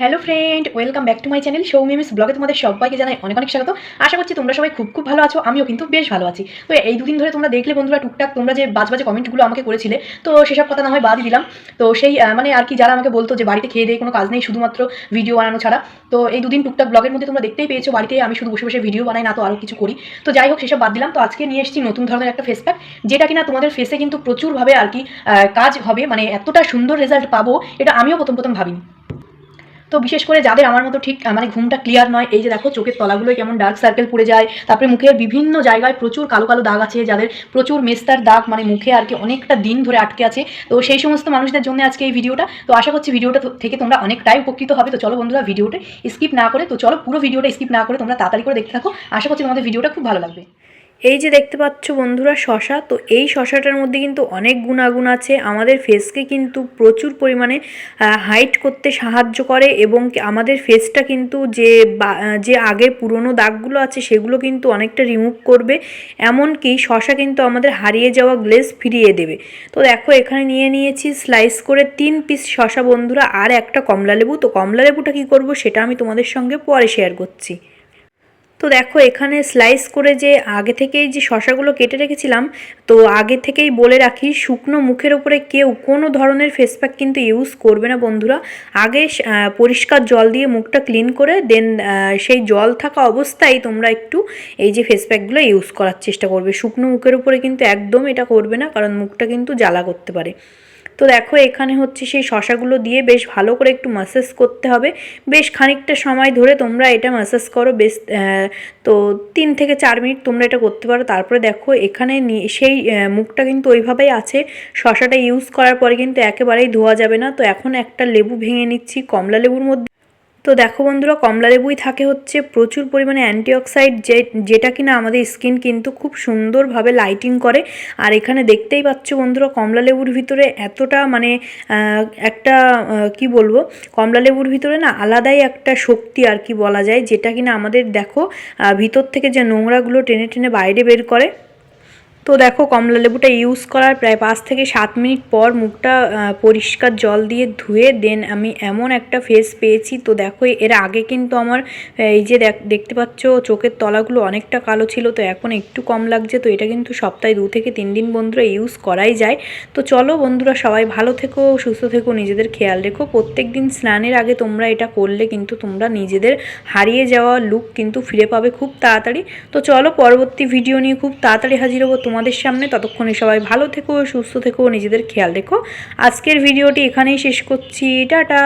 Hello friend welcome back to my channel সৌমিমিস ব্লগে তোমাদের সবাইকে জানাই অনেক অনেক স্বাগত। আশা করছি তোমরা সবাই খুব খুব ভালো আছো, আমিও কিন্তু বেশ ভালো আছি। তো এই দুদিন ধরে তোমরা দেখলে বন্ধুরা, টুকটাক তোমরা যে বাজ বাজে কমেন্টগুলো আমাকে করেছিলে, তো সেসব কথা না হয় বাদই দিলাম। তো সেই মানে আর কি যারা আমাকে বলতো যে বাড়িতে খেয়ে দিয়ে কোনো কাজ নেই, শুধুমাত্র ভিডিও বানানো ছাড়া, তো এই দুদিন টুকটাক ব্লগের মধ্যে তোমরা দেখতেই পেয়েছ, বাড়িতে আমি শুধু বসে বসে ভিডিও বানাই, না তো আরও কিছু করি। তো যাই হোক, সেসব বাদ দিলাম। তো আজকে নিয়ে এসেছি নতুন ধরনের একটা ফেস প্যাক যেটা কিনা তোমাদের ফেসে কিন্তু প্রচুরভাবে আর কি কাজ হবে মানে এতটা সুন্দর রেজাল্ট পাবো, এটা আমিও প্রথম প্রথম ভাবিনি। তো বিশেষ করে যাদের আমার মতো ঠিক মানে ঘুমটা ক্লিয়ার নয়, এই যে দেখো চোখের তলাগুলো কেমন ডার্ক সার্কেল পড়ে যায়, তারপরে মুখের বিভিন্ন জায়গায় প্রচুর কালো কালো দাগ আছে, যাদের প্রচুর মেস্তার দাগ মানে মুখে আর কি অনেকটা দিন ধরে আটকে আছে। তো সেই সমস্ত মানুষদের জন্য আজকে এই ভিডিওটা তো আশা করছি ভিডিওটা থেকে তোমরা অনেকটাই উপকৃত হবে। তো চলো বন্ধুরা ভিডিওটা স্কিপ না করে, তো চলো পুরো ভিডিওটা স্কিপ না করে তোমরা তাড়াতাড়ি করে দেখতে থাকো। আশা করছি তোমাদের ভিডিওটা খুব ভালো লাগবে। এই যে দেখতে পাচ্ছ বন্ধুরা শশা, তো এই শশাটার মধ্যে কিন্তু অনেক গুণাগুণ আছে। আমাদের ফেসকে কিন্তু প্রচুর পরিমাণে হাইট করতে সাহায্য করে এবং আমাদের ফেসটা কিন্তু যে যে আগের পুরনো দাগগুলো আছে সেগুলো কিন্তু অনেকটা রিমুভ করবে। এমনকি শশা কিন্তু আমাদের হারিয়ে যাওয়া গ্লেজ ফিরিয়ে দেবে। তো দেখো, এখানে নিয়ে নিয়েছি স্লাইস করে তিন পিস শশা বন্ধুরা, আর একটা কমলা লেবু তো কমলা লেবুটা কী করব সেটা আমি তোমাদের সঙ্গে পরে শেয়ার করছি। তো দেখো, এখানে স্লাইস করে যে আগে থেকেই যে শশাগুলো কেটে রেখেছিলাম, তো আগে থেকেই বলে রাখি, শুকনো মুখের উপরে কেউ কোনো ধরনের ফেস প্যাক কিন্তু ইউজ করবে না বন্ধুরা। আগে পরিষ্কার জল দিয়ে মুখটা ক্লিন করে দেন সেই জল থাকা অবস্থায় তোমরা একটু এই যে ফেস প্যাকগুলো ইউজ করার চেষ্টা করবে। শুকনো মুখের উপরে কিন্তু একদম এটা করবে না, কারণ মুখটা কিন্তু জ্বালা করতে পারে। তো দেখো, এখানে হচ্ছে সেই শশাগুলো দিয়ে বেশ ভালো করে একটু মাসাজ করতে হবে। বেশ খানিকটা সময় ধরে তোমরা এটা মাসাজ করো, বেশ তো তিন থেকে চার মিনিট তোমরা এটা করতে পারো। তারপরে দেখো, এখানে সেই মুখটা কিন্তু ওইভাবেই আছে। শশাটা ইউজ করার পরে কিন্তু একেবারেই ধোয়া যাবে না। তো এখন একটা লেবু ভেঙে নিচ্ছি, কমলা লেবুর মধ্যে তো দেখো বন্ধুরা, কমলা লেবুই থাকে হচ্ছে প্রচুর পরিমাণে অ্যান্টিঅক্সাইড যে, যেটা কিনা আমাদের স্কিন কিন্তু খুব সুন্দরভাবে লাইটিং করে। আর এখানে দেখতেই পাচ্ছ বন্ধুরা, কমলা লেবুর ভিতরে এতটা মানে একটা কি বলব, কমলা লেবুর ভিতরে না আলাদাই একটা শক্তি আর কি বলা যায়, যেটা কিনা আমাদের দেখো ভিতর থেকে যে নোংরাগুলো টেনে টেনে বাইরে বের করে। তো দেখো কমলা লেবুটা ইউজ করার প্রায় পাঁচ থেকে সাত মিনিট পর মুখটা পরিষ্কার জল দিয়ে ধুয়ে দেন আমি এমন একটা ফেস পেয়েছি। তো দেখো, এর আগে কিন্তু আমার এই যে দেখ- দেখতে পাচ্ছ চোখের তলাগুলো অনেকটা কালো ছিল, তো এখন একটু কম লাগছে, তো এটা কিন্তু সপ্তাহে দু থেকে তিন দিন বন্ধুরা ইউজ করাই যায়। তো চলো বন্ধুরা সবাই ভালো থেকো, সুস্থ থেকো, নিজেদের খেয়াল রেখো। প্রত্যেক দিন স্নানের আগে তোমরা এটা করলে কিন্তু তোমরা নিজেদের হারিয়ে যাওয়া লুক কিন্তু ফিরে পাবে খুব তাড়াতাড়ি। তো চলো পরবর্তী ভিডিও নিয়ে খুব তাড়াতাড়ি হাজির হব। তোমাদের সামনে। ততক্ষণে সবাই ভালো থেকো, সুস্থ থেকো, নিজেদের খেয়াল রেখো। আজকের ভিডিওটি এখানেই শেষ করছি। টাটা!